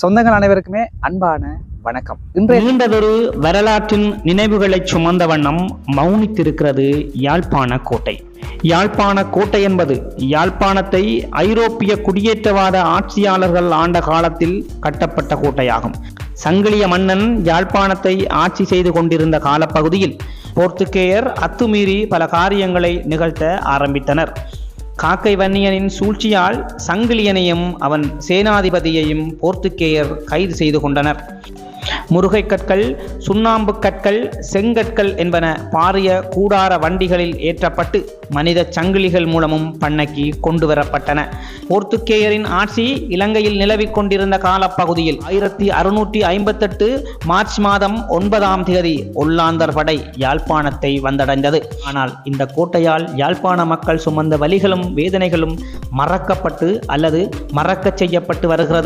சொந்தங்கள் அனைவருக்குமே அன்பான வணக்கம். இன்றைய நீண்டதொரு வரலாற்றின் நினைவுகளை சுமந்த வண்ணம் மௌனித்திருக்கிறது யாழ்ப்பாண கோட்டை. யாழ்ப்பாண கோட்டை என்பது யாழ்ப்பாணத்தை ஐரோப்பிய குடியேற்றவாத ஆட்சியாளர்கள் ஆண்ட காலத்தில் கட்டப்பட்ட கோட்டையாகும். சங்கிலிய மன்னன் யாழ்ப்பாணத்தை ஆட்சி செய்து கொண்டிருந்த காலப்பகுதியில் போர்த்துகேயர் அத்துமீறி பல காரியங்களை நிகழ்த்த ஆரம்பித்தனர். காக்கை வன்னியனின் சூழ்ச்சியால் சங்கிலியனையும் அவன் சேனாதிபதியையும் போர்த்துக்கேயர் கைது செய்து கொண்டனர். முருகை கற்கள் சுண்ணாம்பு கற்கள் செங்கற்கள் என்பன பாரிய கூடார வண்டிகளில் ஏற்றப்பட்டு மனித சங்கிலிகள் மூலமும் பண்ணைக்கு கொண்டு வரப்பட்டன போர்த்துக்கேயரின் ஆட்சி இலங்கையில் நிலவிக் கொண்டிருந்த காலப்பகுதியில் ஆயிரத்தி அறுநூற்றி ஐம்பத்தெட்டு மார்ச் மாதம் ஒன்பதாம் தேதி ஒல்லாந்தர் படை யாழ்ப்பாணத்தை வந்தடைந்தது. ஆனால் இந்த கோட்டையால் யாழ்ப்பாண மக்கள் சுமந்த வலிகளும் வேதனைகளும் மறக்கப்பட்டு அல்லது மறக்கச் செய்யப்பட்டு வருகிறது.